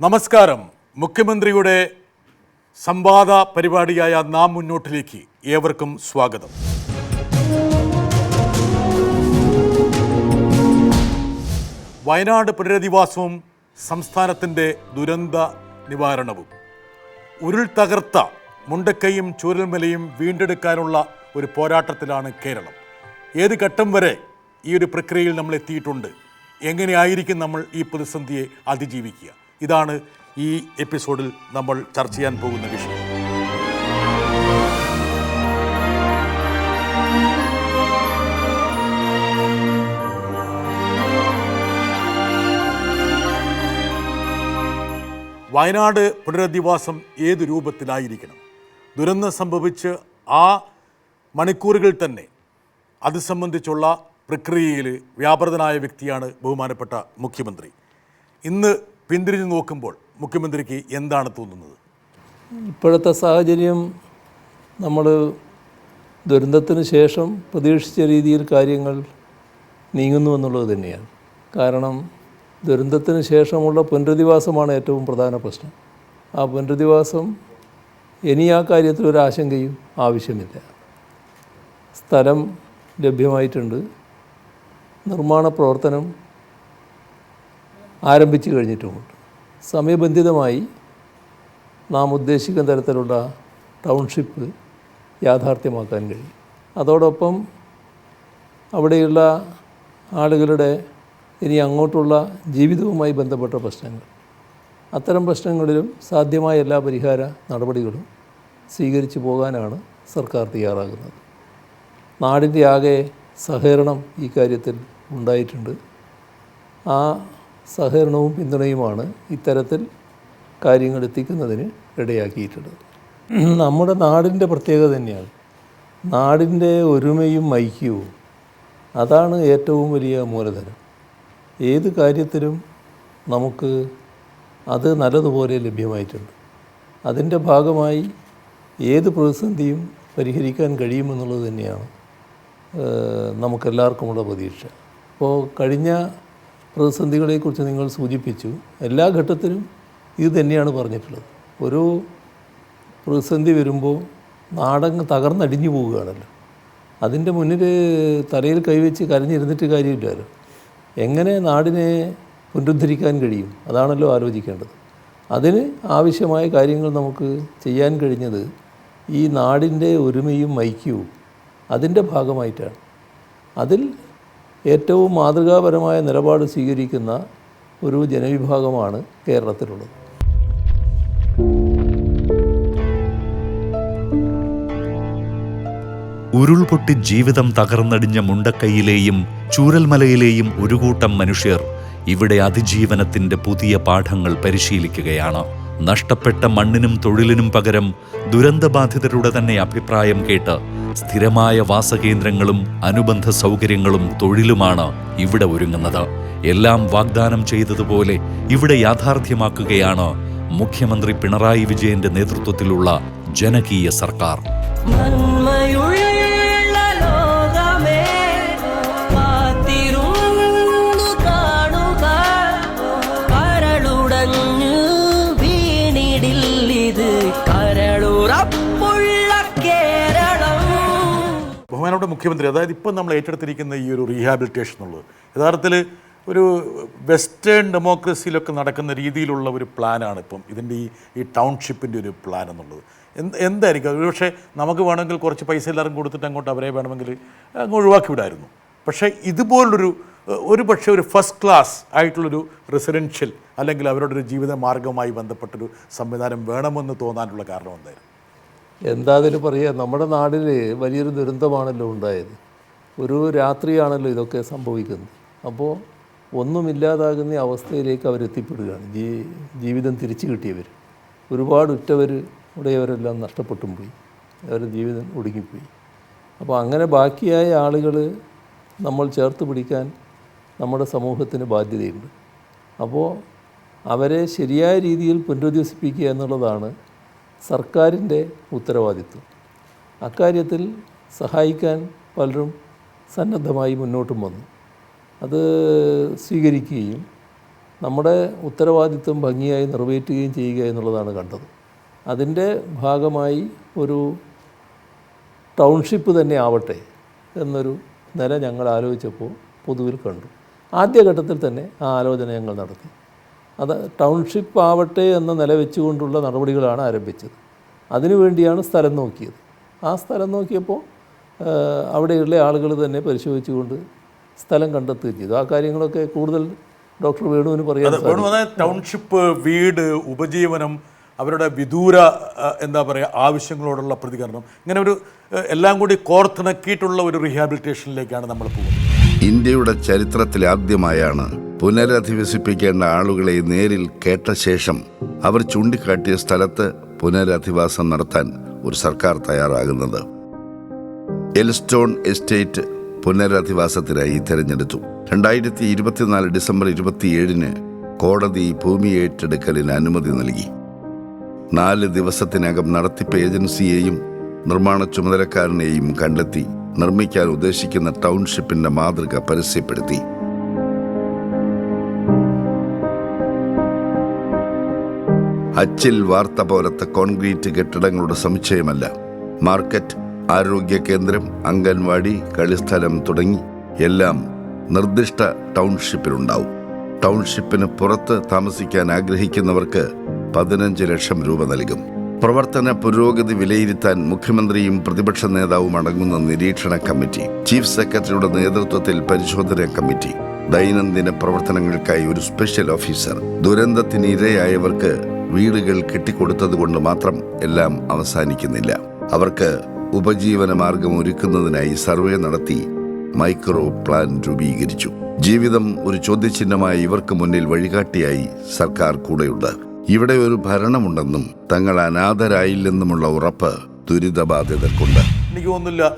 നമസ്കാരം. മുഖ്യമന്ത്രിയുടെ സംവാദ പരിപാടിയായ നാം മുന്നോട്ടിലേക്ക് ഏവർക്കും സ്വാഗതം. വയനാട് പുനരധിവാസവും സംസ്ഥാനത്തിന്റെ ദുരന്ത നിവാരണവും. ഉരുൾ തകർത്ത മുണ്ടക്കൈയും ചൂരൽമലയും വീണ്ടെടുക്കാനുള്ള ഒരു പോരാട്ടത്തിലാണ് കേരളം. ഏത് ഘട്ടം വരെ ഈ ഒരു പ്രക്രിയയിൽ നമ്മൾ എത്തിയിട്ടുണ്ട്? എങ്ങനെയായിരിക്കും നമ്മൾ ഈ പ്രതിസന്ധിയെ അതിജീവിക്കുക? ഇതാണ് ഈ എപ്പിസോഡിൽ നമ്മൾ ചർച്ച ചെയ്യാൻ പോകുന്ന വിഷയം. വയനാട് പുനരധിവാസം ഏത് രൂപത്തിലായിരിക്കണം? ദുരന്തം സംഭവിച്ച് ആ മണിക്കൂറുകൾ തന്നെ അത് സംബന്ധിച്ചുള്ള പ്രക്രിയയിൽ വ്യാപൃതനായ വ്യക്തിയാണ് ബഹുമാനപ്പെട്ട മുഖ്യമന്ത്രി. ഇന്ന് പിന്തിരിഞ്ഞു നോക്കുമ്പോൾ മുഖ്യമന്ത്രിക്ക് എന്താണ് തോന്നുന്നത്? ഇപ്പോഴത്തെ സാഹചര്യം നമ്മൾ ദുരന്തത്തിന് ശേഷം പ്രതീക്ഷിച്ച രീതിയിൽ കാര്യങ്ങൾ നീങ്ങുന്നു എന്നുള്ളത് തന്നെയാണ്. കാരണം ദുരന്തത്തിന് ശേഷമുള്ള പുനരധിവാസമാണ് ഏറ്റവും പ്രധാന പ്രശ്നം. ആ പുനരധിവാസം ഇനി ആ കാര്യത്തിൽ ഒരു ആശങ്കയും ആവശ്യമില്ല. സ്ഥലം ലഭ്യമായിട്ടുണ്ട്. നിർമ്മാണ പ്രവർത്തനം ആരംഭിച്ചു കഴിഞ്ഞിട്ടുമുണ്ട് സമയബന്ധിതമായി നാം ഉദ്ദേശിക്കുന്ന തരത്തിലുള്ള ടൗൺഷിപ്പ് യാഥാർത്ഥ്യമാക്കാൻ കഴിയും. അതോടൊപ്പം അവിടെയുള്ള ആളുകളുടെ ഇനി അങ്ങോട്ടുള്ള ജീവിതവുമായി ബന്ധപ്പെട്ട പ്രശ്നങ്ങൾ. അത്തരം പ്രശ്നങ്ങളിലും സാധ്യമായ എല്ലാ പരിഹാര നടപടികളും സ്വീകരിച്ചു പോകാനാണ് സർക്കാർ തയ്യാറാകുന്നത്. നാടിന്റെ ആകെ സഹകരണം ഈ കാര്യത്തിൽ ഉണ്ടായിട്ടുണ്ട്. ആ സഹകരണവും പിന്തുണയുമാണ് ഇത്തരത്തിൽ കാര്യങ്ങൾ എത്തിക്കുന്നതിന് ഇടയാക്കിയിട്ടുള്ളത്. നമ്മുടെ നാടിന്റെ പ്രത്യേകത തന്നെയാണ്. നാടിന്റെ ഒരുമയും ഐക്യവും. അതാണ് ഏറ്റവും വലിയ മൂലധനം. ഏത് കാര്യത്തിലും നമുക്ക് അത് നല്ലതുപോലെ ലഭ്യമായിട്ടുണ്ട്. അതിന്റെ ഭാഗമായി ഏത് പ്രതിസന്ധിയും പരിഹരിക്കാൻ കഴിയുമെന്നുള്ളത് തന്നെയാണ് നമുക്കെല്ലാവർക്കുമുള്ള പ്രതീക്ഷ. അപ്പോൾ കഴിഞ്ഞ പ്രതിസന്ധികളെക്കുറിച്ച് നിങ്ങൾ സൂചിപ്പിച്ചു. എല്ലാ ഘട്ടത്തിലും ഇത് തന്നെയാണ് പറഞ്ഞിട്ടുള്ളത്. ഒരു പ്രതിസന്ധി വരുമ്പോൾ നാടങ്ങ് തകർന്നടിഞ്ഞു പോവുകയാണല്ലോ. അതിന്റെ മുന്നിൽ തലയിൽ കൈവച്ച് കരഞ്ഞിരുന്നിട്ട് കാര്യമില്ലല്ലോ എങ്ങനെ നാടിനെ പുനരുദ്ധരിക്കാൻ കഴിയും? അതാണല്ലോ ആലോചിക്കേണ്ടത്. അതിന് ആവശ്യമായ കാര്യങ്ങൾ നമുക്ക് ചെയ്യാൻ കഴിഞ്ഞത് ഈ നാടിന്റെ ഒരുമയും ഐക്യവും അതിന്റെ ഭാഗമായിട്ടാണ്. അതിൽ ഏറ്റവും മാതൃകാപരമായ നിലപാട് സ്വീകരിക്കുന്ന ഒരു ജനവിഭാഗമാണ് കേരളത്തിലുള്ളത്. ഉരുൾപൊട്ടി ജീവിതം തകർന്നടിഞ്ഞ മുണ്ടക്കൈയിലെയും ചൂരൽമലയിലെയും ഒരു കൂട്ടം മനുഷ്യർ ഇവിടെ അതിജീവനത്തിന്റെ പുതിയ പാഠങ്ങൾ പരിശീലിക്കുകയാണ്. നഷ്ടപ്പെട്ട മണ്ണിനും തൊഴിലിനും പകരം ദുരന്തബാധിതരുടെ തന്നെ അഭിപ്രായം കേട്ട് സ്ഥിരമായ വാസകേന്ദ്രങ്ങളും അനുബന്ധ സൗകര്യങ്ങളും തൊഴിലുമാണ് ഇവിടെ ഒരുങ്ങുന്നത്. എല്ലാം വാഗ്ദാനം ചെയ്തതുപോലെ ഇവിടെ യാഥാർത്ഥ്യമാക്കുകയാണ് മുഖ്യമന്ത്രി പിണറായി വിജയന്റെ നേതൃത്വത്തിലുള്ള ജനകീയ സർക്കാർ. മുഖ്യമന്ത്രി അതായത് ഇപ്പം നമ്മൾ ഏറ്റെടുത്തിരിക്കുന്ന ഈ ഒരു റീഹാബിലിറ്റേഷൻ എന്നുള്ളത് യഥാർത്ഥത്തിൽ ഒരു വെസ്റ്റേൺ ഡെമോക്രസിയിലൊക്കെ നടക്കുന്ന രീതിയിലുള്ള ഒരു പ്ലാനാണ് ഇപ്പം ഇതിന്റെ ഈ ഈ ടൗൺഷിപ്പിന്റെ ഒരു പ്ലാൻ എന്നുള്ളത്. എന്ത് എന്തായിരിക്കും? അത് പക്ഷേ നമുക്ക് വേണമെങ്കിൽ കുറച്ച് പൈസ എല്ലാവരും കൊടുത്തിട്ട് അങ്ങോട്ട് അവരെ വേണമെങ്കിൽ അങ്ങ് ഒഴിവാക്കി വിടായിരുന്നു. പക്ഷേ ഇതുപോലൊരു ഒരു പക്ഷേ ഒരു ഫസ്റ്റ് ക്ലാസ് ആയിട്ടുള്ളൊരു റെസിഡൻഷ്യൽ അല്ലെങ്കിൽ അവരുടെ ഒരു ജീവിത മാർഗവുമായി ബന്ധപ്പെട്ടൊരു സംവിധാനം വേണമെന്ന് തോന്നാനുള്ള കാരണം എന്തായിരുന്നു? എന്താ അതിന് പറയുക നമ്മുടെ നാടിൽ വലിയൊരു ദുരന്തമാണല്ലോ ഉണ്ടായത്. ഒരു രാത്രിയാണല്ലോ ഇതൊക്കെ സംഭവിക്കുന്നത്. അപ്പോൾ ഒന്നുമില്ലാതാകുന്ന അവസ്ഥയിലേക്ക് അവരെത്തിപ്പെടുകയാണ് ജീ ജീവിതം തിരിച്ചു കിട്ടിയവർ ഒരുപാട് ഉറ്റവർ ഉടയവരെല്ലാം നഷ്ടപ്പെട്ടും പോയി. അവരുടെ ജീവിതം ഒടുങ്ങിപ്പോയി. അപ്പോൾ അങ്ങനെ ബാക്കിയായ ആളുകൾ നമ്മൾ ചേർത്ത് പിടിക്കാൻ നമ്മുടെ സമൂഹത്തിന് ബാധ്യതയുണ്ട്. അപ്പോൾ അവരെ ശരിയായ രീതിയിൽ പുനരധിവസിപ്പിക്കുക എന്നുള്ളതാണ് സർക്കാരിന്റെ ഉത്തരവാദിത്വം. അക്കാര്യത്തിൽ സഹായിക്കാൻ പലരും സന്നദ്ധമായി മുന്നോട്ടും വന്നു. അത് സ്വീകരിക്കുകയും നമ്മുടെ ഉത്തരവാദിത്വം ഭംഗിയായി നിറവേറ്റുകയും ചെയ്യുക എന്നുള്ളതാണ് കണ്ടത്. അതിന്റെ ഭാഗമായി ഒരു ടൗൺഷിപ്പ് തന്നെ ആവട്ടെ എന്നൊരു നില ഞങ്ങൾ ആലോചിച്ചപ്പോൾ പൊതുവിൽ കണ്ടു. ആദ്യഘട്ടത്തിൽ തന്നെ ആ ആലോചന ഞങ്ങൾ നടത്തി. അത് ടൗൺഷിപ്പ് ആവട്ടെ എന്ന നില വെച്ചുകൊണ്ടുള്ള നടപടികളാണ് ആരംഭിച്ചത്. അതിനുവേണ്ടിയാണ് സ്ഥലം നോക്കിയത്. ആ സ്ഥലം നോക്കിയപ്പോൾ അവിടെയുള്ള ആളുകൾ തന്നെ പരിശോധിച്ചുകൊണ്ട് സ്ഥലം കണ്ടെത്തുകയും ചെയ്തു. ആ കാര്യങ്ങളൊക്കെ കൂടുതൽ ഡോക്ടർ വേണുവിന് പറയാൻ ടൗൺഷിപ്പ് വീട് ഉപജീവനം അവരുടെ വിദൂര എന്താ പറയുക ആവശ്യങ്ങളോടുള്ള പ്രതികരണം ഇങ്ങനെ ഒരു എല്ലാം കൂടി കോർത്തിണക്കിയിട്ടുള്ള ഒരു റീഹാബിലിറ്റേഷനിലേക്കാണ് നമ്മൾ പോകുന്നത്. ഇന്ത്യയുടെ ചരിത്രത്തിൽ ആദ്യമായാണ് പുനരധിവസിപ്പിക്കേണ്ട ആളുകളെ നേരിൽ കേട്ട ശേഷം അവർ ചൂണ്ടിക്കാട്ടിയ സ്ഥലത്ത് പുനരധിവാസം നടത്താൻ ഒരു സർക്കാർ തയ്യാറാകുന്നത്. എൽസ്റ്റോൺ എസ്റ്റേറ്റ് പുനരധിവാസത്തിനായി തിരഞ്ഞെടുത്തു. രണ്ടായിരത്തി ഇരുപത്തിനാല് ഡിസംബർ ഇരുപത്തിയേഴിന് കോടതി ഭൂമി ഏറ്റെടുക്കലിന് അനുമതി നൽകി. നാല് ദിവസത്തിനകം നടത്തിപ്പ് ഏജൻസിയെയും നിർമ്മാണ ചുമതലക്കാരനെയും കണ്ടെത്തി നിർമ്മിക്കാൻ ഉദ്ദേശിക്കുന്ന ടൗൺഷിപ്പിന്റെ മാതൃക പരസ്യപ്പെടുത്തി. അച്ചിൽ വാർത്ത പോലത്തെ കോൺക്രീറ്റ് കെട്ടിടങ്ങളുടെ സമുച്ചയമല്ല. മാർക്കറ്റ് ആരോഗ്യ കേന്ദ്രം അംഗൻവാടി കളിസ്ഥലം തുടങ്ങി എല്ലാം നിർദ്ദിഷ്ട ടൗൺഷിപ്പിലുണ്ടാവും. ടൗൺഷിപ്പിന് പുറത്ത് താമസിക്കാൻ ആഗ്രഹിക്കുന്നവർക്ക് പതിനഞ്ച് ലക്ഷം രൂപ നൽകും. പ്രവർത്തന പുരോഗതി വിലയിരുത്താൻ മുഖ്യമന്ത്രിയും പ്രതിപക്ഷ നേതാവും അടങ്ങുന്ന നിരീക്ഷണ കമ്മിറ്റി ചീഫ് സെക്രട്ടറിയുടെ നേതൃത്വത്തിൽ പരിശോധന കമ്മിറ്റി ദൈനംദിന പ്രവർത്തനങ്ങൾക്കായി ഒരു സ്പെഷ്യൽ ഓഫീസർ ദുരന്തത്തിന് ഇരയായവർക്ക് വീടുകൾ കെട്ടിക്കൊടുത്തതുകൊണ്ട് മാത്രം എല്ലാം അവസാനിക്കുന്നില്ല. അവർക്ക് ഉപജീവന മാർഗം ഒരുക്കുന്നതിനായി സർവേ നടത്തി മൈക്രോ പ്ലാൻ രൂപീകരിച്ചു. ജീവിതം ഒരു ചോദ്യചിഹ്നമായി ഇവർക്ക് മുന്നിൽ വഴികാട്ടിയായി സർക്കാർ കൂടെയുണ്ട്. ഇവിടെ ഒരു ഭരണമുണ്ടെന്നും തങ്ങൾ അനാഥരായില്ലെന്നുമുള്ള ഉറപ്പ് ദുരിതബാധിതർക്കുണ്ട്. എനിക്ക് തോന്നുന്നില്ല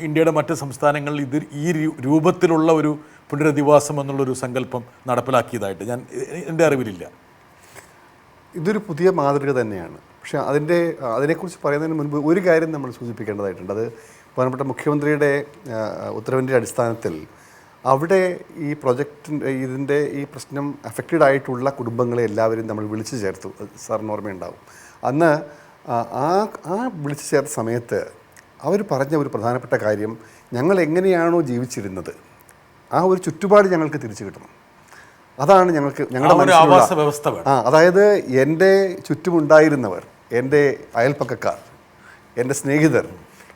ഇന്ത്യയുടെ മറ്റ് സംസ്ഥാനങ്ങളിൽ ഇത് ഈ രൂപത്തിലുള്ള ഒരു പുനരധിവാസം എന്നുള്ളൊരു സങ്കല്പം നടപ്പിലാക്കിയതായിട്ട് ഞാൻ എന്റെ അറിവിലില്ല. ഇതൊരു പുതിയ മാതൃക തന്നെയാണ്. പക്ഷേ അതിന്റെ അതിനെക്കുറിച്ച് പറയുന്നതിന് മുൻപ് ഒരു കാര്യം നമ്മൾ സൂചിപ്പിക്കേണ്ടതായിട്ടുണ്ട്. അത് പ്രധാനപ്പെട്ട മുഖ്യമന്ത്രിയുടെ ഉത്തരവിന്റെ അടിസ്ഥാനത്തിൽ അവിടെ ഈ പ്രൊജക്റ്റിന്റെ ഇതിന്റെ ഈ പ്രശ്നം അഫക്റ്റഡ് ആയിട്ടുള്ള കുടുംബങ്ങളെ എല്ലാവരും നമ്മൾ വിളിച്ചു ചേർത്തു. സാറിന് ഓർമ്മയുണ്ടാവും. അന്ന് ആ- ആ വിളിച്ചു ചേർത്ത സമയത്ത് അവർ പറഞ്ഞ ഒരു പ്രധാനപ്പെട്ട കാര്യം ഞങ്ങൾ എങ്ങനെയാണോ ജീവിച്ചിരുന്നത് ആ ഒരു ചുറ്റുപാട് ഞങ്ങൾക്ക് തിരിച്ചു കിട്ടണം. അതാണ് ഞങ്ങൾക്ക് ഞങ്ങളുടെ ആവാസ വ്യവസ്ഥ ആ അതായത് എന്റെ ചുറ്റുമുണ്ടായിരുന്നവർ എന്റെ അയൽപ്പക്കക്കാർ എന്റെ സ്നേഹിതർ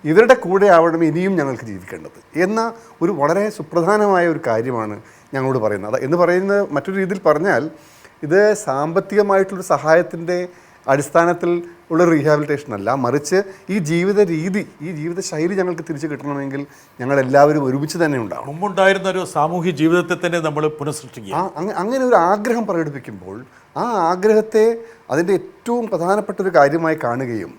ഇവരുടെ കൂടെ ആവണം ഇനിയും ഞങ്ങൾക്ക് ജീവിക്കേണ്ടത് എന്ന ഒരു വളരെ സുപ്രധാനമായ ഒരു കാര്യമാണ് ഞങ്ങളോട് പറയുന്നത്. എന്ന് പറയുന്നത് മറ്റൊരു രീതിയിൽ പറഞ്ഞാൽ ഇത് സാമ്പത്തികമായിട്ടുള്ളൊരു സഹായത്തിന്റെ അടിസ്ഥാനത്തിൽ ഉള്ള റീഹാബിലിറ്റേഷൻ അല്ല മറിച്ച് ഈ ജീവിത രീതി ഈ ജീവിത ശൈലി ഞങ്ങൾക്ക് തിരിച്ചു കിട്ടണമെങ്കിൽ ഞങ്ങൾ എല്ലാവരും ഒരുമിച്ച് തന്നെ ഉണ്ടാവണം. മുമ്പുണ്ടായിരുന്ന ഒരു സാമൂഹ്യ ജീവിതത്തെ തന്നെ നമ്മൾ പുനഃസൃഷ്ടിക്കുക. അങ്ങനെ ഒരു ആഗ്രഹം പ്രകടിപ്പിക്കുമ്പോൾ ആ ആഗ്രഹത്തെ അതിന്റെ ഏറ്റവും പ്രധാനപ്പെട്ട ഒരു കാര്യമായി കാണുകയും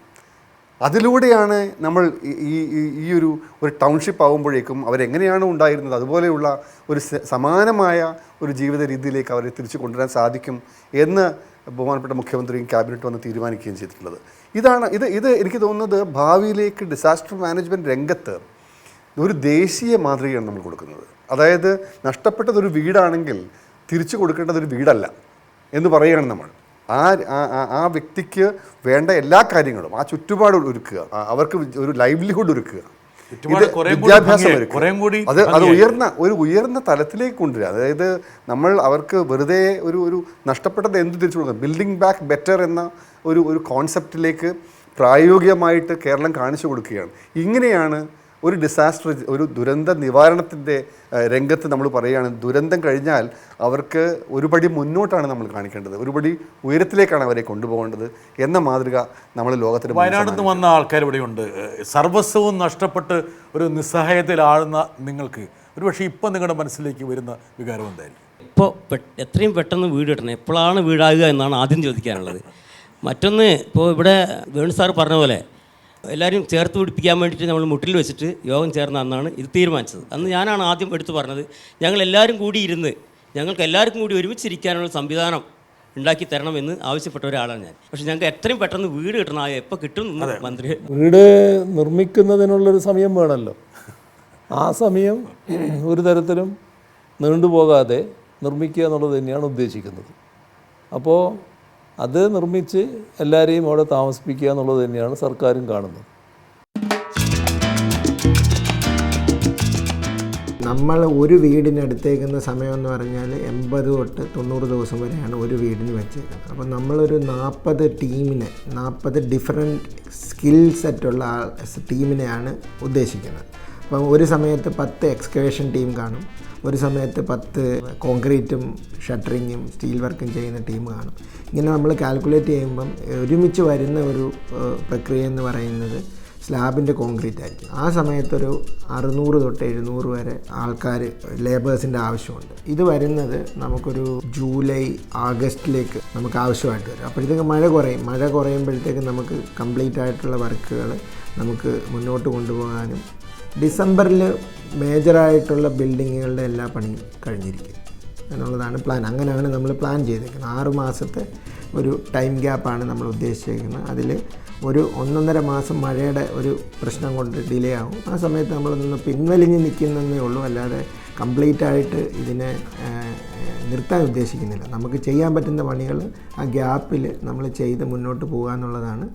അതിലൂടെയാണ് നമ്മൾ ഈ- ഈ ഒരു ഒരു ടൗൺഷിപ്പ് ആകുമ്പോഴേക്കും അവരെങ്ങനെയാണ് ഉണ്ടായിരുന്നത്? അതുപോലെയുള്ള ഒരു സമാനമായ ഒരു ജീവിത രീതിയിലേക്ക് അവരെ തിരിച്ചു കൊണ്ടുവരാൻ സാധിക്കും എന്ന് ബഹുമാനപ്പെട്ട മുഖ്യമന്ത്രിയും ക്യാബിനറ്റ് വന്ന് തീരുമാനിക്കുകയും ചെയ്തിട്ടുള്ളത്. ഇതാണ് ഇത് ഇത് എനിക്ക് തോന്നുന്നത് ഭാവിയിലേക്ക് ഡിസാസ്റ്റർ മാനേജ്മെന്റ് രംഗത്ത് ഒരു ദേശീയ മാതൃകയാണ് നമ്മൾ കൊടുക്കുന്നത്. അതായത് നഷ്ടപ്പെട്ടതൊരു വീടാണെങ്കിൽ തിരിച്ചു കൊടുക്കേണ്ടത് ഒരു വീടല്ല എന്ന് പറയുകയാണ് നമ്മൾ. ആ ആ- വ്യക്തിക്ക് വേണ്ട എല്ലാ കാര്യങ്ങളും ആ ചുറ്റുപാട് ഒരുക്കുക അവർക്ക് ഒരു ലൈവ്ലിഹുഡ് ഒരുക്കുക. വിദ്യാഭ്യാസം അത് അത് ഉയർന്ന ഒരു ഉയർന്ന തലത്തിലേക്ക് കൊണ്ടുവരിക. അതായത് നമ്മൾ അവർക്ക് വെറുതെ ഒരു ഒരു നഷ്ടപ്പെട്ടത് എന്ത് തിരിച്ചു കൊടുക്കുക ബിൽഡിംഗ് ബാക്ക് ബെറ്റർ എന്ന ഒരു ഒരു കോൺസെപ്റ്റിലേക്ക് പ്രായോഗികമായിട്ട് കേരളം കാണിച്ചു കൊടുക്കുകയാണ്. ഇങ്ങനെയാണ് ഒരു ഡിസാസ്റ്റർ ഒരു ദുരന്ത നിവാരണത്തിന്റെ രംഗത്ത് നമ്മൾ പറയുകയാണ് ദുരന്തം കഴിഞ്ഞാൽ അവർക്ക് ഒരുപടി മുന്നോട്ടാണ് നമ്മൾ കാണിക്കേണ്ടത്. ഒരുപടി ഉയരത്തിലേക്കാണ് അവരെ കൊണ്ടുപോകേണ്ടത് എന്ന മാതൃക നമ്മൾ ലോകത്തിന് വയനാട് വയനാട്ടിൽ നിന്ന് വന്ന ആൾക്കാർ ഇവിടെയുണ്ട് സർവസ്വവും നഷ്ടപ്പെട്ട് ഒരു നിസ്സഹായത്തിലാഴുന്ന നിങ്ങൾക്ക് ഒരുപക്ഷെ ഇപ്പം നിങ്ങളുടെ മനസ്സിലേക്ക് വരുന്ന വികാരം എന്തായിരിക്കും? ഇപ്പോൾ എത്രയും പെട്ടെന്ന് വീട് കിട്ടണം. എപ്പോഴാണ് വീടാകുക എന്നാണ് ആദ്യം ചോദിക്കാനുള്ളത്. മറ്റൊന്ന് ഇപ്പോൾ ഇവിടെ വേണു സാർ പറഞ്ഞ പോലെ എല്ലാവരും ചേർത്ത് പിടിപ്പിക്കാൻ വേണ്ടിയിട്ട് നമ്മൾ മുട്ടിൽ വെച്ചിട്ട് യോഗം ചേർന്ന അന്നാണ് ഇത് തീരുമാനിച്ചത്. അന്ന് ഞാനാണ് ആദ്യം എടുത്തു പറഞ്ഞത് ഞങ്ങൾ എല്ലാവരും കൂടി ഇരുന്ന് ഞങ്ങൾക്ക് എല്ലാവർക്കും കൂടി ഒരുമിച്ചിരിക്കാനുള്ള സംവിധാനം ഉണ്ടാക്കി തരണമെന്ന് ആവശ്യപ്പെട്ട ഒരാളാണ് ഞാൻ. പക്ഷെ ഞങ്ങൾക്ക് എത്രയും പെട്ടെന്ന് വീട് കിട്ടണം ആ എപ്പോൾ കിട്ടും മന്ത്രി വീട് നിർമ്മിക്കുന്നതിനുള്ളൊരു സമയം വേണമല്ലോ. ആ സമയം ഒരു തരത്തിലും നീണ്ടുപോകാതെ നിർമ്മിക്കുക എന്നുള്ളത് തന്നെയാണ് ഉദ്ദേശിക്കുന്നത്. അപ്പോൾ അത് നിർമ്മിച്ച് എല്ലാവരെയും അവിടെ താമസിപ്പിക്കുക എന്നുള്ളത് തന്നെയാണ് സർക്കാരും കാണുന്നത്. നമ്മൾ ഒരു വീടിന് സമയം എന്ന് പറഞ്ഞാൽ എൺപത് തൊട്ട് തൊണ്ണൂറ് ദിവസം വരെയാണ് ഒരു വീടിന് വെച്ചേക്കുന്നത്. അപ്പോൾ നമ്മളൊരു നാൽപ്പത് ടീമിനെ നാൽപ്പത് ഡിഫറെന്റ് സ്കിൽ സെറ്റുള്ള ടീമിനെയാണ് ഉദ്ദേശിക്കുന്നത്. അപ്പം ഒരു സമയത്ത് പത്ത് എക്സ്കവേഷൻ ടീം കാണും. ഒരു സമയത്ത് പത്ത് കോൺക്രീറ്റും ഷട്ടറിങ്ങും സ്റ്റീൽ വർക്കും ചെയ്യുന്ന ടീം കാണും. ഇങ്ങനെ നമ്മൾ കാൽക്കുലേറ്റ് ചെയ്യുമ്പം ഒരുമിച്ച് വരുന്ന ഒരു പ്രക്രിയ എന്ന് പറയുന്നത് സ്ലാബിന്റെ കോൺക്രീറ്റ് ആയിരിക്കും. ആ സമയത്തൊരു അറുന്നൂറ് തൊട്ട് എഴുന്നൂറ് വരെ ആൾക്കാർ ലേബേഴ്സിന്റെ ആവശ്യമുണ്ട്. ഇത് വരുന്നത് നമുക്കൊരു ജൂലൈ ആഗസ്റ്റിലേക്ക് നമുക്ക് ആവശ്യമായിട്ട് വരും. അപ്പോഴത്തേക്ക് മഴ കുറയും. മഴ കുറയുമ്പോഴത്തേക്ക് നമുക്ക് കംപ്ലീറ്റ് ആയിട്ടുള്ള വർക്കുകൾ നമുക്ക് മുന്നോട്ട് കൊണ്ടുപോകാനും ഡിസംബറിൽ മേജറായിട്ടുള്ള ബിൽഡിങ്ങുകളുടെ എല്ലാ പണിയും കഴിഞ്ഞിരിക്കും. എന്നുള്ളതാണ് പ്ലാൻ അങ്ങനെയാണ് നമ്മൾ പ്ലാൻ ചെയ്തേക്കുന്നത്. ആറ് മാസത്തെ ഒരു ടൈം ഗ്യാപ്പാണ് നമ്മൾ ഉദ്ദേശിച്ചേക്കുന്നത്. അതിൽ ഒരു ഒന്നൊന്നര മാസം മഴയുടെ ഒരു പ്രശ്നം കൊണ്ട് ഡിലേ ആവും. ആ സമയത്ത് നമ്മളൊന്ന് പിൻവലിഞ്ഞ് നിൽക്കുന്നതേ ഉള്ളൂ. അല്ലാതെ കംപ്ലീറ്റ് ആയിട്ട് ഇതിനെ നിർത്താൻ ഉദ്ദേശിക്കുന്നില്ല. നമുക്ക് ചെയ്യാൻ പറ്റുന്ന പണികൾ ആ ഗ്യാപ്പിൽ നമ്മൾ ചെയ്ത് മുന്നോട്ട് പോകുക എന്നുള്ളതാണ്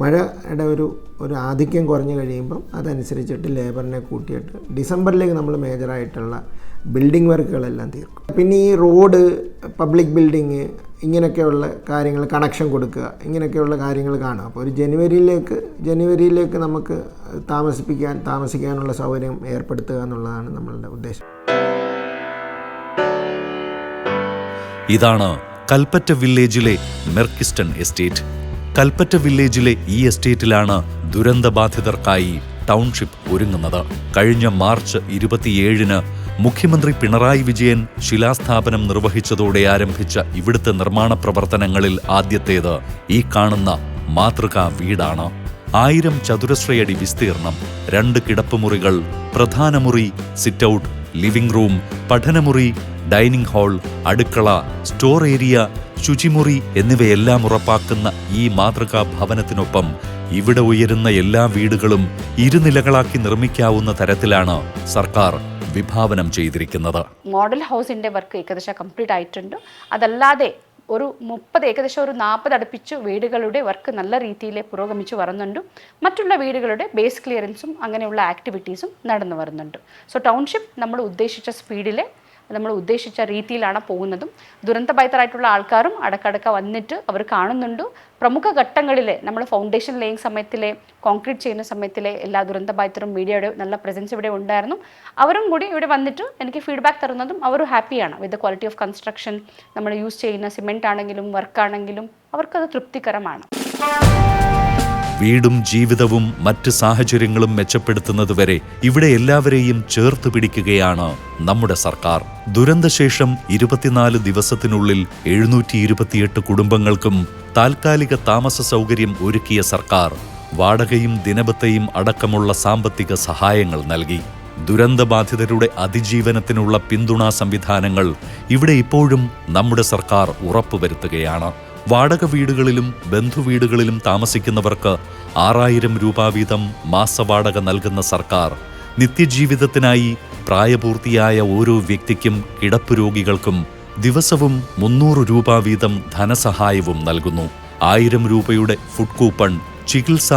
മഴയുടെ ഒരു ഒരു ആധിക്യം കുറഞ്ഞു കഴിയുമ്പം അതനുസരിച്ചിട്ട് ലേബറിനെ കൂട്ടിയിട്ട് ഡിസംബറിലേക്ക് നമ്മൾ മേജറായിട്ടുള്ള ബിൽഡിംഗ് വർക്കുകളെല്ലാം തീർക്കും. പിന്നെ ഈ റോഡ് പബ്ലിക് ബിൽഡിങ് ഇങ്ങനെയൊക്കെയുള്ള കാര്യങ്ങൾ കണക്ഷൻ കൊടുക്കുക ഇങ്ങനെയൊക്കെയുള്ള കാര്യങ്ങൾ കാണും അപ്പോൾ ഒരു ജനുവരിയിലേക്ക് ജനുവരിയിലേക്ക് നമുക്ക് താമസിപ്പിക്കാൻ താമസിക്കാനുള്ള സൗകര്യം ഏർപ്പെടുത്തുക എന്നുള്ളതാണ് നമ്മളുടെ ഉദ്ദേശം. ഇതാണ് കൽപ്പറ്റ വില്ലേജിലെ മെർക്കിസ്റ്റൺ എസ്റ്റേറ്റ്. കൽപ്പറ്റ വില്ലേജിലെ ഈ എസ്റ്റേറ്റിലാണ് ദുരന്തബാധിതർക്കായി ടൗൺഷിപ്പ് ഒരുങ്ങുന്നത്. കഴിഞ്ഞ മാർച്ച് ഇരുപത്തിയേഴിന് മുഖ്യമന്ത്രി പിണറായി വിജയൻ ശിലാസ്ഥാപനം നിർവഹിച്ചതോടെ ആരംഭിച്ച ഇവിടുത്തെ നിർമ്മാണ പ്രവർത്തനങ്ങളിൽ ആദ്യത്തേത് ഈ കാണുന്ന മാതൃകാ വീടാണ്. ആയിരം ചതുരശ്രയടി വിസ്തീർണം രണ്ട് കിടപ്പുമുറികൾ പ്രധാന മുറി സിറ്റൗട്ട് ലിവിംഗ് റൂം പഠനമുറി ഡൈനിങ് ഹാൾ അടുക്കള സ്റ്റോർ ഏരിയ ശുചിമുറി എന്നിവയെല്ലാം ഉറപ്പാക്കുന്ന ഈ മാതൃകാ ഭവനത്തിനൊപ്പം ഇവിടെ ഉയരുന്ന എല്ലാ വീടുകളും ഇരുനിലകളാക്കി നിർമ്മിക്കാവുന്ന തരത്തിലാണ് സർക്കാർ വിഭാവനം ചെയ്തിരിക്കുന്നത്. മോഡൽ ഹൗസിന്റെ വർക്ക് ഏകദേശം കംപ്ലീറ്റ് ആയിട്ടുണ്ട്. അതല്ലാതെ ഒരു മുപ്പത് ഏകദേശം ഒരു നാൽപ്പത് അടുപ്പിച്ച് വീടുകളുടെ വർക്ക് നല്ല രീതിയിൽ പുരോഗമിച്ച് വരുന്നുണ്ട്. മറ്റുള്ള വീടുകളുടെ ബേസ് ക്ലിയറൻസും അങ്ങനെയുള്ള ആക്ടിവിറ്റീസും നടന്നു വരുന്നുണ്ട്. സോ ടൗൺഷിപ്പ് നമ്മൾ ഉദ്ദേശിച്ച സ്പീഡിൽ നമ്മൾ ഉദ്ദേശിച്ച രീതിയിലാണ് പോകുന്നതും. ദുരന്തബാധിതരായിട്ടുള്ള ആൾക്കാരും അടക്കടക്ക വന്നിട്ട് അവർ കാണുന്നുണ്ട്. പ്രമുഖ ഘട്ടങ്ങളിൽ നമ്മൾ ഫൗണ്ടേഷൻ ലേയിങ് സമയത്തിലെ കോൺക്രീറ്റ് ചെയ്യുന്ന സമയത്തിലെ എല്ലാ ദുരന്തബാധിതരും മീഡിയയുടെ നല്ല പ്രസൻസ് ഇവിടെ ഉണ്ടായിരുന്നു. അവരും കൂടി ഇവിടെ വന്നിട്ട് എനിക്ക് ഫീഡ്ബാക്ക് തരുന്നതും അവർ ഹാപ്പിയാണ് വിത്ത് ക്വാളിറ്റി ഓഫ് കൺസ്ട്രക്ഷൻ നമ്മൾ യൂസ് ചെയ്യുന്ന സിമെന്റ് ആണെങ്കിലും വർക്കാണെങ്കിലും അവർക്കത് തൃപ്തികരമാണ്. വീടും ജീവിതവും മറ്റ് സാഹചര്യങ്ങളും മെച്ചപ്പെടുത്തുന്നതുവരെ ഇവിടെ എല്ലാവരെയും ചേർത്ത് പിടിക്കുകയാണ് നമ്മുടെ സർക്കാർ. ദുരന്തശേഷം ഇരുപത്തിനാല് ദിവസത്തിനുള്ളിൽ എഴുന്നൂറ്റി ഇരുപത്തിയെട്ട് കുടുംബങ്ങൾക്കും താൽക്കാലിക താമസ സൗകര്യം ഒരുക്കിയ സർക്കാർ വാടകയും ദിനബത്തയും അടക്കമുള്ള സാമ്പത്തിക സഹായങ്ങൾ നൽകി. ദുരന്തബാധിതരുടെ അതിജീവനത്തിനുള്ള പിന്തുണാ സംവിധാനങ്ങൾ ഇവിടെ ഇപ്പോഴും നമ്മുടെ സർക്കാർ ഉറപ്പുവരുത്തുകയാണ്. വാടക വീടുകളിലും ബന്ധുവീടുകളിലും താമസിക്കുന്നവർക്ക് ആറായിരം രൂപ വീതം മാസവാടക നൽകുന്ന സർക്കാർ നിത്യജീവിതത്തിനായി പ്രായപൂർത്തിയായ ഓരോ വ്യക്തിക്കും കിടപ്പ് രോഗികൾക്കും ദിവസവും മുന്നൂറ് രൂപ വീതം ധനസഹായവും നൽകുന്നു. ആയിരം രൂപയുടെ ഫുഡ് കൂപ്പൺ ചികിത്സ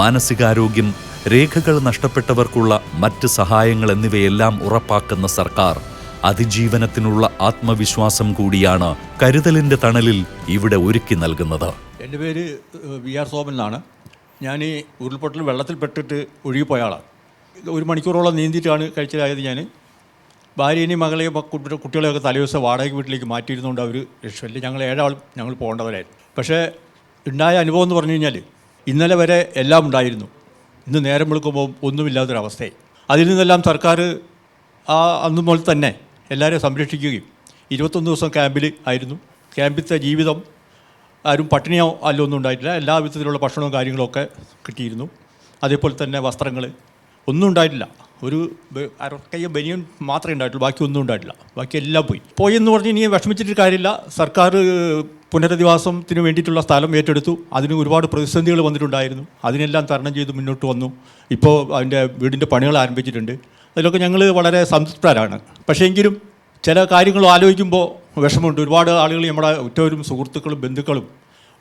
മാനസികാരോഗ്യം രേഖകൾ നഷ്ടപ്പെട്ടവർക്കുള്ള മറ്റ് സഹായങ്ങൾ എന്നിവയെല്ലാം ഉറപ്പാക്കുന്ന സർക്കാർ അതിജീവനത്തിനുള്ള ആത്മവിശ്വാസം കൂടിയാണ് കരുതലിന്റെ തണലിൽ ഇവിടെ ഒരുക്കി നൽകുന്നത്. എന്റെ പേര് വി ആർ സോമൻ എന്നാണ്. ഞാൻ ഈ ഉരുൾപൊട്ടൽ വെള്ളത്തിൽ പെട്ടിട്ട് ഒഴുകിപ്പോയ ആളാണ് ഒരു മണിക്കൂറോളം നീന്തിയിട്ടാണ് കഴിച്ചതായത് ഞാൻ. ഭാര്യനെയും മകളെയും കുട്ടികളെയൊക്കെ തലേദിവസം വാടക വീട്ടിലേക്ക് മാറ്റിയിരുന്നുകൊണ്ട് അവർ രക്ഷമില്ല ഞങ്ങൾ ഏഴാൾ ഞങ്ങൾ പോകേണ്ടവരായിരുന്നു. പക്ഷേ ഉണ്ടായ അനുഭവം എന്ന് പറഞ്ഞു കഴിഞ്ഞാൽ ഇന്നലെ വരെ എല്ലാം ഉണ്ടായിരുന്നു. ഇന്ന് നേരം വിളിക്കുമ്പോൾ ഒന്നുമില്ലാത്തൊരവസ്ഥയായി. അതിൽ നിന്നെല്ലാം സർക്കാർ ആ അന്ന് മുതൽ തന്നെ എല്ലാവരെയും സംരക്ഷിക്കുകയും ഇരുപത്തൊന്ന് ദിവസം ക്യാമ്പിൽ ആയിരുന്നു. ക്യാമ്പിലത്തെ ജീവിതം ആരും പട്ടിണിയോ അല്ലോ ഒന്നും ഉണ്ടായിട്ടില്ല. എല്ലാ വിധത്തിലുള്ള ഭക്ഷണവും കാര്യങ്ങളൊക്കെ കിട്ടിയിരുന്നു. അതേപോലെ തന്നെ വസ്ത്രങ്ങൾ ഒന്നും ഉണ്ടായിട്ടില്ല. ഒരു അരക്കയ്യ ബനിയൻ മാത്രമേ ഉണ്ടായിട്ടുള്ളൂ. ബാക്കി ഒന്നും ഉണ്ടായിട്ടില്ല. ബാക്കി എല്ലാം പോയി. പോയി എന്ന് പറഞ്ഞ് ഇനി വിഷമിച്ചിട്ട് കാര്യമില്ല. സർക്കാർ പുനരധിവാസത്തിന് വേണ്ടിയിട്ടുള്ള സ്ഥലം ഏറ്റെടുത്തു. അതിന് ഒരുപാട് പ്രതിസന്ധികൾ വന്നിട്ടുണ്ടായിരുന്നു. അതിനെല്ലാം തരണം ചെയ്ത് മുന്നോട്ട് വന്നു. ഇപ്പോൾ അതിന്റെ വീടിന്റെ പണികൾ ആരംഭിച്ചിട്ടുണ്ട്. അതിലൊക്കെ ഞങ്ങൾ വളരെ സംതൃപ്തരാണ്. പക്ഷേ എങ്കിലും ചില കാര്യങ്ങൾ ആലോചിക്കുമ്പോൾ വിഷമമുണ്ട്. ഒരുപാട് ആളുകൾ നമ്മുടെ ഉറ്റവരും സുഹൃത്തുക്കളും ബന്ധുക്കളും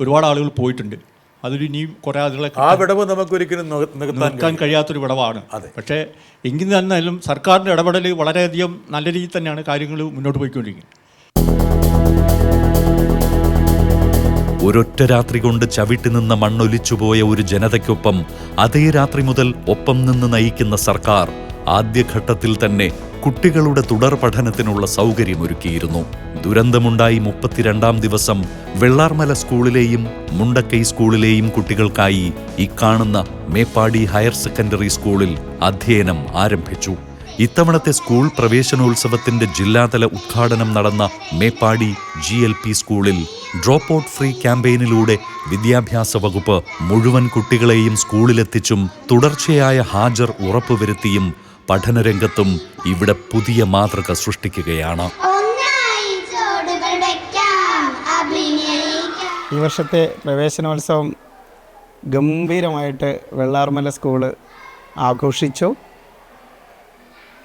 ഒരുപാട് ആളുകൾ പോയിട്ടുണ്ട്. അതൊരു ഇനിയും കുറേ ആളുകളെ ആ വിടവ് നമുക്ക് ഒരിക്കലും നിക- നികത്താൻ നിൽക്കാൻ കഴിയാത്തൊരു വിടവാണ്. പക്ഷേ എങ്കിൽ തന്നാലും സർക്കാരിന്റെ ഇടപെടൽ വളരെയധികം നല്ല രീതിയിൽ തന്നെയാണ് കാര്യങ്ങൾ മുന്നോട്ട് പോയിക്കൊണ്ടിരിക്കുന്നത്. ഒരൊറ്റ രാത്രി കൊണ്ട് ചവിട്ടി നിന്ന മണ്ണൊലിച്ചുപോയ ഒരു ജനതയ്ക്കൊപ്പം അതേ രാത്രി മുതൽ ഒപ്പം നിന്ന് നയിക്കുന്ന സർക്കാർ ആദ്യഘട്ടത്തിൽ തന്നെ കുട്ടികളുടെ തുടർ പഠനത്തിനുള്ള സൗകര്യമൊരുക്കിയിരുന്നു. ദുരന്തമുണ്ടായി മുപ്പത്തിരണ്ടാം ദിവസം വെള്ളാർമല സ്കൂളിലെയും മുണ്ടക്കൈ സ്കൂളിലെയും കുട്ടികൾക്കായി ഇക്കാണുന്ന മേപ്പാടി ഹയർ സെക്കൻഡറി സ്കൂളിൽ അധ്യയനം ആരംഭിച്ചു. ഇത്തവണത്തെ സ്കൂൾ പ്രവേശനോത്സവത്തിന്റെ ജില്ലാതല ഉദ്ഘാടനം നടന്ന മേപ്പാടി ജി എൽ പി സ്കൂളിൽ ഡ്രോപ്പ് ഔട്ട് ഫ്രീ ക്യാമ്പയിനിലൂടെ വിദ്യാഭ്യാസ വകുപ്പ് മുഴുവൻ കുട്ടികളെയും സ്കൂളിലെത്തിച്ചും തുടർച്ചയായ ഹാജർ ഉറപ്പുവരുത്തിയും പഠനരംഗത്തും ഇവിടെ പുതിയ മാതൃക സൃഷ്ടിക്കുകയാണ്. ഒന്നായി ചോടുകൾ വെക്കാം അഭിനയിക്കാം. ഈ വർഷത്തെ പ്രവേശനോത്സവം ഗംഭീരമായിട്ട് വെള്ളാർമല സ്കൂൾ ആഘോഷിച്ചു.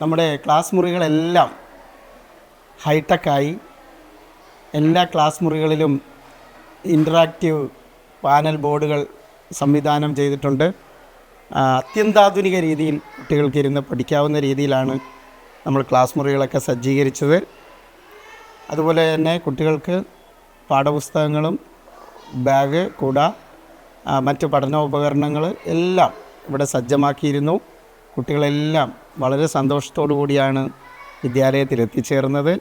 നമ്മുടെ ക്ലാസ് മുറികളെല്ലാം ഹൈടെക്കായി. എല്ലാ ക്ലാസ് മുറികളിലും ഇന്ററാക്റ്റീവ് പാനൽ ബോർഡുകൾ സംവിധാനം ചെയ്തിട്ടുണ്ട്. അത്യന്താധുനിക രീതിയിൽ കുട്ടികൾക്ക് ഇരുന്ന് പഠിക്കാവുന്ന രീതിയിലാണ് നമ്മൾ ക്ലാസ് മുറികളൊക്കെ സജ്ജീകരിച്ചത്. അതുപോലെ തന്നെ കുട്ടികൾക്ക് പാഠപുസ്തകങ്ങളും ബാഗ് കുട മറ്റ് പഠനോപകരണങ്ങൾ എല്ലാം ഇവിടെ സജ്ജമാക്കിയിരുന്നു. കുട്ടികളെല്ലാം വളരെ സന്തോഷത്തോടു കൂടിയാണ് വിദ്യാലയത്തിൽ എത്തിച്ചേർന്നത്.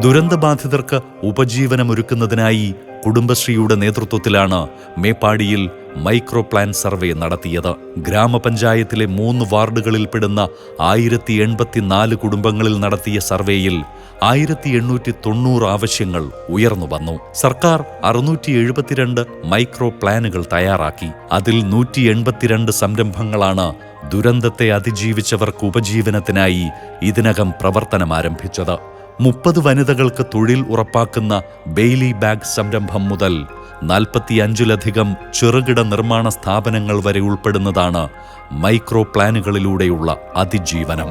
ദുരന്തബാധിതർക്ക് ഉപജീവനമൊരുക്കുന്നതിനായി കുടുംബശ്രീയുടെ നേതൃത്വത്തിലാണ് മേപ്പാടിയിൽ മൈക്രോ പ്ലാൻ സർവേ നടത്തിയത്. ഗ്രാമപഞ്ചായത്തിലെ മൂന്ന് വാർഡുകളിൽപ്പെടുന്ന ആയിരത്തി എൺപത്തിനാല് കുടുംബങ്ങളിൽ നടത്തിയ സർവേയിൽ ആയിരത്തി എണ്ണൂറ്റി തൊണ്ണൂറ് ആവശ്യങ്ങൾ ഉയർന്നു വന്നു. സർക്കാർ അറുന്നൂറ്റി എഴുപത്തിരണ്ട് മൈക്രോ പ്ലാനുകൾ തയ്യാറാക്കി. അതിൽ നൂറ്റി എൺപത്തിരണ്ട് സംരംഭങ്ങളാണ് ദുരന്തത്തെ അതിജീവിച്ചവർക്ക് ഉപജീവനത്തിനായി ഇതിനകം പ്രവർത്തനം ആരംഭിച്ചത് മുപ്പത് വനിതകൾക്ക് തൊഴിൽ ഉറപ്പാക്കുന്ന ബെയ്ലി ബാഗ് സംരംഭം മുതൽ നാൽപ്പത്തിയഞ്ചിലധികം ചെറുകിട നിർമ്മാണ സ്ഥാപനങ്ങൾ വരെ ഉൾപ്പെടുന്നതാണ് മൈക്രോ പ്ലാനുകളിലൂടെയുള്ള അതിജീവനം.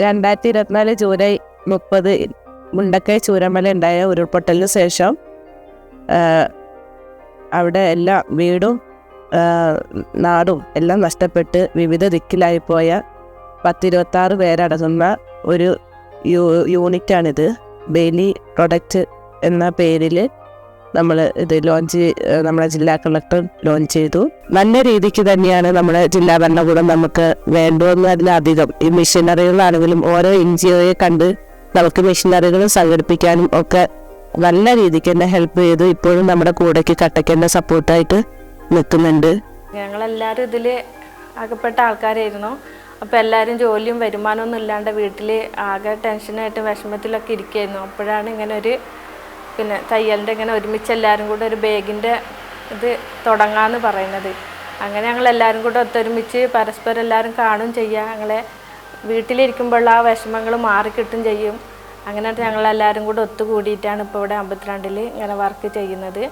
രണ്ടായിരത്തി ഇരുപത്തിനാല് ജൂലൈ മുപ്പത് മുണ്ടക്കൈ ചൂരമല ഉണ്ടായ ഉരുൾപൊട്ടലിന് ശേഷം അവിടെ എല്ലാ വീടും നാടും എല്ലാം നഷ്ടപ്പെട്ട് വിവിധ ദിക്കിലായി പോയ പത്തിരുപത്താറ് പേരടങ്ങുന്ന ഒരു യൂ യൂണിറ്റാണിത്. ബേലി പ്രൊഡക്റ്റ് എന്ന പേരിൽ നമ്മൾ ഇത് ലോഞ്ച് നമ്മുടെ ജില്ലാ കളക്ടർ ലോഞ്ച് ചെയ്തു. നല്ല രീതിക്ക് തന്നെയാണ് നമ്മുടെ ജില്ലാ ഭരണകൂടം നമുക്ക് വേണ്ടുവന്നതിലധികം ഈ മെഷീനറികളാണെങ്കിലും ഓരോ എൻ ജി ഒയെ കണ്ട് നമുക്ക് മെഷീനറികൾ സംഘടിപ്പിക്കാനും ഒക്കെ നല്ല രീതിക്ക് തന്നെ ഹെൽപ്പ് ചെയ്തു. ഇപ്പോഴും നമ്മുടെ കൂടെക്ക് കട്ടയ്ക്ക് സപ്പോർട്ടായിട്ട് നിൽക്കുന്നുണ്ട്. ഞങ്ങളെല്ലാവരും ഇതിൽ അകപ്പെട്ട ആൾക്കാരായിരുന്നു. അപ്പോൾ എല്ലാവരും ജോലിയും വരുമാനമൊന്നും ഇല്ലാണ്ട് വീട്ടിൽ ആകെ ടെൻഷനായിട്ട് വിഷമത്തിലൊക്കെ ഇരിക്കുകയായിരുന്നു അപ്പോഴാണ് ഇങ്ങനെ ഒരു പിന്നെ തയ്യലിന്റെ ഇങ്ങനെ ഒരുമിച്ച് എല്ലാവരും കൂടെ ഒരു ബാഗിന്റെ ഇത് തുടങ്ങാമെന്ന് പറയുന്നത്. അങ്ങനെ ഞങ്ങൾ എല്ലാവരും കൂടെ ഒത്തൊരുമിച്ച് പരസ്പരം എല്ലാവരും കാണും ചെയ്യുക ഞങ്ങളെ വീട്ടിലിരിക്കുമ്പോൾ ആ വിഷമങ്ങൾ മാറിക്കിട്ടും ചെയ്യും. അങ്ങനെ ഞങ്ങളെല്ലാവരും കൂടെ ഒത്തുകൂടിയിട്ടാണ് ഇപ്പോൾ ഇവിടെ അമ്പത്തിരണ്ടിൽ ഇങ്ങനെ വർക്ക് ചെയ്യുന്നത്.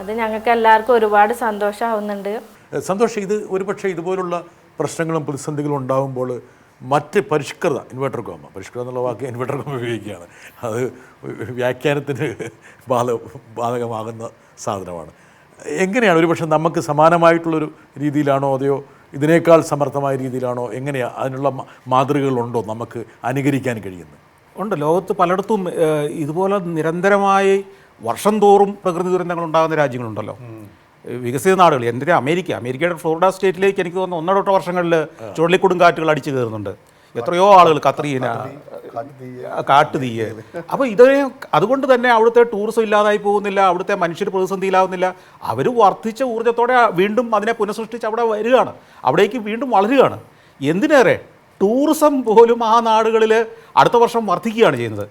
അത് ഞങ്ങൾക്ക് എല്ലാവർക്കും ഒരുപാട് സന്തോഷമാവുന്നുണ്ട്. സന്തോഷം സന്തോഷ്. ഇത് ഒരുപക്ഷെ ഇതുപോലുള്ള പ്രശ്നങ്ങളും പ്രതിസന്ധികളും ഉണ്ടാകുമ്പോൾ മറ്റ് പരിഷ്കൃത ഇൻവെർട്ടർ കോമ പരിഷ്കൃത എന്നുള്ള വാക്ക് ഇൻവെർട്ടർ കോമ ഉപയോഗിക്കുകയാണ്. അത് വ്യാഖ്യാനത്തിന് ബാധ ബാധകമാകുന്ന സാധനമാണ്. എങ്ങനെയാണ് ഒരുപക്ഷെ നമുക്ക് സമാനമായിട്ടുള്ളൊരു രീതിയിലാണോ അതെയോ ഇതിനേക്കാൾ സമർത്ഥമായ രീതിയിലാണോ എങ്ങനെയാണ് അതിനുള്ള മാതൃകകളുണ്ടോ നമുക്ക് അനുകരിക്കാൻ കഴിയുന്നത്? ഉണ്ട്. ലോകത്ത് പലയിടത്തും ഇതുപോലെ നിരന്തരമായി വർഷം തോറും പ്രകൃതി ദുരന്തങ്ങൾ ഉണ്ടാകുന്ന രാജ്യങ്ങളുണ്ടല്ലോ. വികസിത നാടുകൾ എന്റെ അമേരിക്ക അമേരിക്കയുടെ ഫ്ലോറിഡ സ്റ്റേറ്റിലേക്ക് എനിക്ക് തോന്നുന്നു ഒന്നോടൊട്ട വർഷങ്ങളിൽ ചുഴലിക്കൊടുങ്കാറ്റുകൾ അടിച്ചു കയറുന്നുണ്ട് എത്രയോ ആളുകൾ കത്രീന കാട്ടുതീയ്. അപ്പോൾ ഇത് അതുകൊണ്ട് തന്നെ അവിടുത്തെ ടൂറിസം ഇല്ലാതായി പോകുന്നില്ല അവിടുത്തെ മനുഷ്യർ പ്രതിസന്ധിയിലാവുന്നില്ല. അവർ വർദ്ധിച്ച ഊർജത്തോടെ വീണ്ടും അതിനെ പുനഃസൃഷ്ടിച്ച് അവിടെ വരികയാണ്. അവിടേക്ക് വീണ്ടും വളരുകയാണ്. എന്തിനേറെ? ടൂറിസം പോലും ആ നാടുകളിൽ അടുത്ത വർഷം വർദ്ധിക്കുകയാണ് ചെയ്യുന്നത്.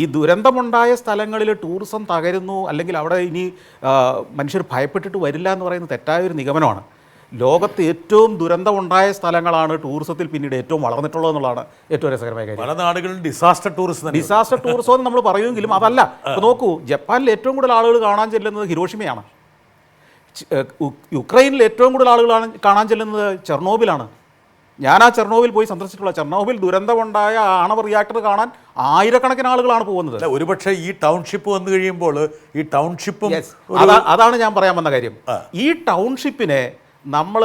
ഈ ദുരന്തമുണ്ടായ സ്ഥലങ്ങളിൽ ടൂറിസം തകരുന്നു അല്ലെങ്കിൽ അവിടെ ഇനി മനുഷ്യർ ഭയപ്പെട്ടിട്ട് വരില്ല എന്ന് പറയുന്നത് തെറ്റായ ഒരു നിഗമനമാണ്. ലോകത്ത് ഏറ്റവും ദുരന്തമുണ്ടായ സ്ഥലങ്ങളാണ് ടൂറിസത്തിൽ പിന്നീട് ഏറ്റവും വളർന്നിട്ടുള്ളത് എന്നുള്ളതാണ് ഏറ്റവും രസകരമായ കാര്യം. പല നാടുകളിൽ ഡിസാസ്റ്റർ ടൂറിസം ഡിസാസ്റ്റർ ടൂറിസം എന്ന് നമ്മൾ പറയുമെങ്കിലും അതല്ല. നോക്കൂ ജപ്പാനിൽ ഏറ്റവും കൂടുതൽ ആളുകൾ കാണാൻ ചെല്ലുന്നത് ഹിരോഷിമയാണ്. യുക്രൈനിൽ ഏറ്റവും കൂടുതൽ ആളുകളാണ് കാണാൻ ചെല്ലുന്നത് ചെർണോബിലാണ്. ഞാൻ ആ ചെർണോവിൽ പോയി സന്ദർശിച്ചിട്ടുള്ള ചെർണോവിൽ ദുരന്തമുണ്ടായ ആണവ റിയാക്ടർ കാണാൻ ആയിരക്കണക്കിന് ആളുകളാണ് പോകുന്നത്. ഒരുപക്ഷെ ഈ ടൗൺഷിപ്പ് വന്നു കഴിയുമ്പോൾ ഈ ടൗൺഷിപ്പും അതാണ് ഞാൻ പറയാൻ വന്ന കാര്യം. ഈ ടൗൺഷിപ്പിനെ നമ്മൾ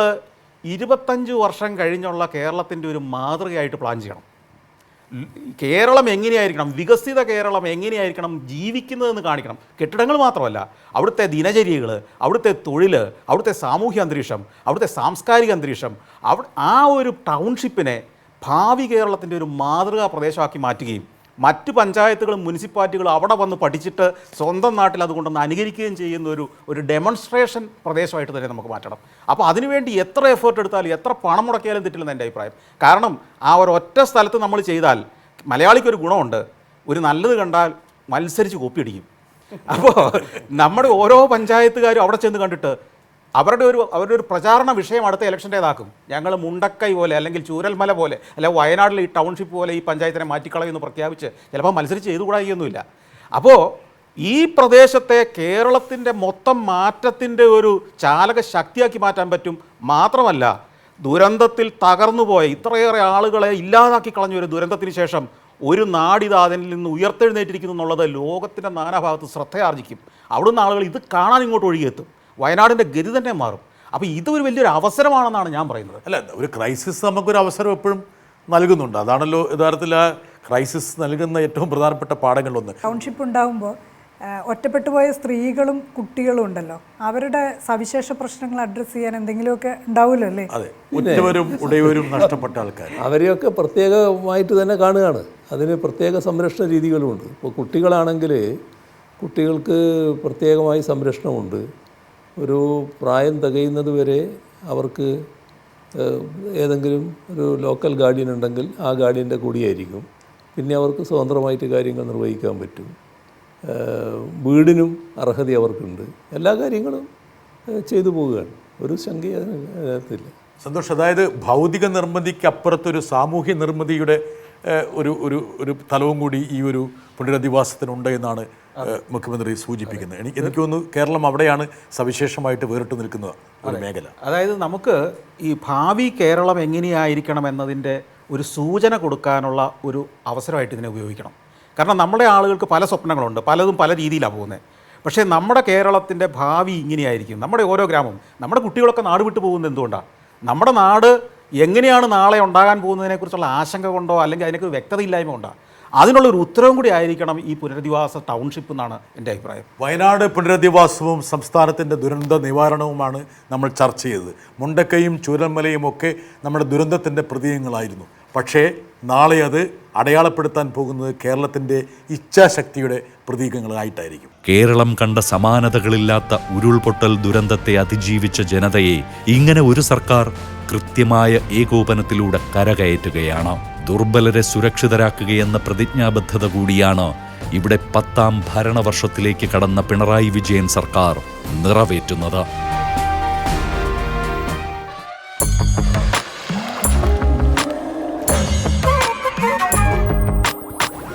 ഇരുപത്തഞ്ച് വർഷം കഴിഞ്ഞുള്ള കേരളത്തിന്റെ ഒരു മാതൃകയായിട്ട് പ്ലാൻ ചെയ്യണം. കേരളം എങ്ങനെയായിരിക്കണം വികസിത കേരളം എങ്ങനെയായിരിക്കണം ജീവിക്കുന്നതെന്ന് കാണിക്കണം. കെട്ടിടങ്ങൾ മാത്രമല്ല അവിടുത്തെ ദിനചര്യകൾ അവിടുത്തെ തൊഴിൽ അവിടുത്തെ സാമൂഹ്യ അന്തരീക്ഷം അവിടുത്തെ സാംസ്കാരിക അന്തരീക്ഷം ആ ഒരു ടൗൺഷിപ്പിനെ ഭാവി കേരളത്തിന്റെ ഒരു മാതൃകാ പ്രദേശമാക്കി മാറ്റുകയും മറ്റ് പഞ്ചായത്തുകളും മുനിസിപ്പാലിറ്റികളും അവിടെ വന്ന് പഠിച്ചിട്ട് സ്വന്തം നാട്ടിൽ അതുകൊണ്ടൊന്ന് അനുകരിക്കുകയും ചെയ്യുന്ന ഒരു ഒരു ഡെമോൺസ്ട്രേഷൻ പ്രദേശമായിട്ട് തന്നെ നമുക്ക് മാറ്റണം. അപ്പോൾ അതിനുവേണ്ടി എത്ര എഫേർട്ട് എടുത്താലും എത്ര പണം മുടക്കിയാലും തെറ്റില്ലെന്ന് എന്റെ അഭിപ്രായം. കാരണം ആ ഒരു ഒറ്റ സ്ഥലത്ത് നമ്മൾ ചെയ്താൽ മലയാളിക്കൊരു ഗുണമുണ്ട്. ഒരു നല്ലത് കണ്ടാൽ മത്സരിച്ച് കോപ്പിയടിക്കും. അപ്പോൾ നമ്മുടെ ഓരോ പഞ്ചായത്തുകാരും അവിടെ ചെന്ന് കണ്ടിട്ട് അവരുടെ ഒരു അവരുടെ ഒരു പ്രചാരണ വിഷയം അടുത്ത ഇലക്ഷന്റേതാക്കും. ഞങ്ങൾ മുണ്ടക്കൈ പോലെ അല്ലെങ്കിൽ ചൂരൽമല പോലെ അല്ലെങ്കിൽ വയനാട്ടിലെ ഈ ടൗൺഷിപ്പ് പോലെ ഈ പഞ്ചായത്തിനെ മാറ്റിക്കളയുമെന്ന് പ്രഖ്യാപിച്ച് ചിലപ്പോൾ മത്സരിച്ച് ചെയ്തുകൂടായിയൊന്നുമില്ല അപ്പോൾ ഈ പ്രദേശത്തെ കേരളത്തിന്റെ മൊത്തം മാറ്റത്തിന്റെ ഒരു ചാലക ശക്തിയാക്കി മാറ്റാൻ പറ്റും മാത്രമല്ല ദുരന്തത്തിൽ തകർന്നുപോയ ഇത്രയേറെ ആളുകളെ ഇല്ലാതാക്കി കളഞ്ഞ ഒരു ദുരന്തത്തിന് ശേഷം ഒരു നാടിത് അതിൽ നിന്ന് ഉയർത്തെഴുന്നേറ്റിരിക്കുന്നു എന്നുള്ളത് ലോകത്തിന്റെ നാനാഭാഗത്ത് ശ്രദ്ധയാർജിക്കും. അവിടുന്ന് ആളുകൾ ഇത് കാണാൻ ഇങ്ങോട്ട് ഒഴുകിയെത്തും. വയനാടിന്റെ ഗതി തന്നെ മാറും. അപ്പോൾ ഇതൊരു വലിയൊരു അവസരമാണെന്നാണ് ഞാൻ പറയുന്നത്. അല്ല ഒരു ക്രൈസിസ് നമുക്കൊരു അവസരം എപ്പോഴും നൽകുന്നുണ്ട്. അതാണല്ലോ യഥാർത്ഥത്തിൽ ആ ക്രൈസിസ് നൽകുന്ന ഏറ്റവും പ്രധാനപ്പെട്ട പാഠങ്ങളിലൊന്ന്. ടൗൺഷിപ്പ് ഉണ്ടാകുമ്പോൾ ഒറ്റപ്പെട്ടു പോയ സ്ത്രീകളും കുട്ടികളും ഉണ്ടല്ലോ. അവരുടെ സവിശേഷ പ്രശ്നങ്ങൾ അഡ്രസ്സ് ചെയ്യാൻ എന്തെങ്കിലുമൊക്കെ ഉണ്ടാവുമല്ലോ അല്ലേ? അതെ ഉറ്റവരും ഉടയവരും നഷ്ടപ്പെട്ട ആൾക്കാർ അവരെയൊക്കെ പ്രത്യേകമായിട്ട് തന്നെ കാണുകയാണ്. അതിന് പ്രത്യേക സംരക്ഷണ രീതികളുമുണ്ട്. ഇപ്പോൾ കുട്ടികളാണെങ്കിൽ കുട്ടികൾക്ക് പ്രത്യേകമായി സംരക്ഷണമുണ്ട്. ഒരു പ്രായം തികയുന്നത് വരെ അവർക്ക് ഏതെങ്കിലും ഒരു ലോക്കൽ ഗാർഡിയൻ ഉണ്ടെങ്കിൽ ആ ഗാർഡിയന്റെ കൂടിയായിരിക്കും. പിന്നെ അവർക്ക് സ്വതന്ത്രമായിട്ട് കാര്യങ്ങൾ നിർവഹിക്കാൻ പറ്റും. വീടിനും അർഹത അവർക്കുണ്ട്. എല്ലാ കാര്യങ്ങളും ചെയ്തു പോവുകയാണ്. ഒരു ശങ്ക അതിനകത്തില്ല. സന്തോഷം. അതായത് ഭൗതിക നിർമ്മിതിക്ക് അപ്പുറത്തൊരു സാമൂഹ്യ നിർമ്മിതിയുടെ ഒരു ഒരു ഒരു തലവും കൂടി ഈ ഒരു പുനരധിവാസത്തിനുണ്ട് എന്നാണ് മുഖ്യമന്ത്രി സൂചിപ്പിക്കുന്നത് എനിക്ക് എനിക്ക് തോന്നുന്നു കേരളം അവിടെയാണ് സവിശേഷമായിട്ട് വേറിട്ട് നിൽക്കുന്ന ഒരു മേഖല. അതായത് നമുക്ക് ഈ ഭാവി കേരളം എങ്ങനെയായിരിക്കണം എന്നതിന്റെ ഒരു സൂചന കൊടുക്കാനുള്ള ഒരു അവസരമായിട്ട് ഇതിനെ ഉപയോഗിക്കണം. കാരണം നമ്മുടെ ആളുകൾക്ക് പല സ്വപ്നങ്ങളുണ്ട്. പലതും പല രീതിയിലാണ് പോകുന്നത്. പക്ഷേ നമ്മുടെ കേരളത്തിന്റെ ഭാവി ഇങ്ങനെയായിരിക്കും. നമ്മുടെ ഓരോ ഗ്രാമവും നമ്മുടെ കുട്ടികളൊക്കെ നാട് വിട്ടു പോകുന്നത് എന്തുകൊണ്ടാണ് നമ്മുടെ നാട് എങ്ങനെയാണ് നാളെ ഉണ്ടാകാൻ പോകുന്നതിനെക്കുറിച്ചുള്ള ആശങ്ക കൊണ്ടോ അല്ലെങ്കിൽ അതിനൊക്കെ വ്യക്തതയില്ലായ്മ കൊണ്ടോ? അതിനുള്ള ഒരു ഉത്തരവും കൂടി ആയിരിക്കണം ഈ പുനരധിവാസ ടൗൺഷിപ്പ് എന്നാണ് എന്റെ അഭിപ്രായം. വയനാട് പുനരധിവാസവും സംസ്ഥാനത്തിന്റെ ദുരന്ത നിവാരണവുമാണ് നമ്മൾ ചർച്ച ചെയ്തത്. മുണ്ടക്കയും ചൂരൽമലയും ഒക്കെ നമ്മുടെ ദുരന്തത്തിന്റെ പ്രതീകങ്ങളായിരുന്നു. പക്ഷേ നാളെ അത് അടയാളപ്പെടുത്താൻ പോകുന്നത് കേരളത്തിന്റെ ഇച്ഛാശക്തിയുടെ പ്രതീകങ്ങളായിട്ടായിരിക്കും. കേരളം കണ്ട സമാനതകളില്ലാത്ത ഉരുൾപൊട്ടൽ ദുരന്തത്തെ അതിജീവിച്ച ജനതയെ ഇങ്ങനെ ഒരു സർക്കാർ കൃത്യമായ ഏകോപനത്തിലൂടെ കരകയറ്റുകയാണ്. ദുർബലരെ സുരക്ഷിതരാക്കുകയെന്ന പ്രതിജ്ഞാബദ്ധത കൂടിയാണ് ഇവിടെ പത്താം ഭരണവർഷത്തിലേക്ക് കടന്ന പിണറായി വിജയൻ സർക്കാർ നിറവേറ്റുന്നത്.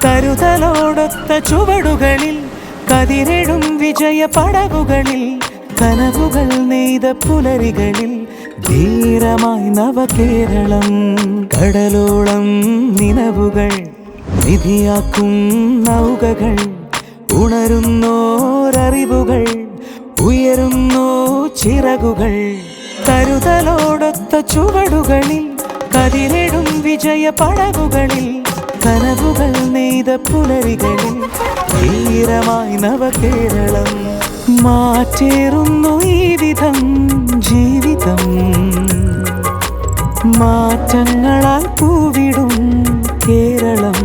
കരുതലോടൊത്ത ചുവടുകളിൽ കതിരെഴും വിജയ പടവുകളിൽ കനവുകൾ നെയ്ത പുലരികളിൽ ധീരമായി നവകേരളം കടലോളം നിലവുകൾ നിധിയാക്കും നൗകകൾ ഉണരുന്നോരറിവുകൾ ഉയരുന്നോ ചിറകുകൾ. കരുതലോടൊത്ത ചുവടുകളിൽ കതിരിടും വിജയ പടവുകളിൽ കനവുകൾ നെയ്ത പുലരികളിൽ ധീരമായി നവകേരളം മാറ്റേറുന്നു ഈ വിധം ജീവിതം. മാറ്റങ്ങളാൽ പൂവിടും കേരളം.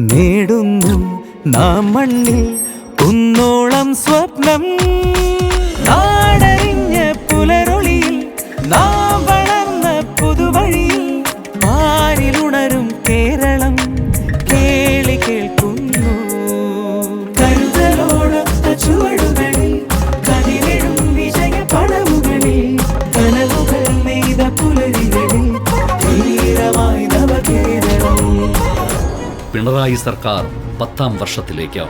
നേടുന്നു നാം മണ്ണിൽ കുന്നോളം സ്വപ്നം. പിണറായി സർക്കാർ പത്താം വർഷത്തിലേക്ക്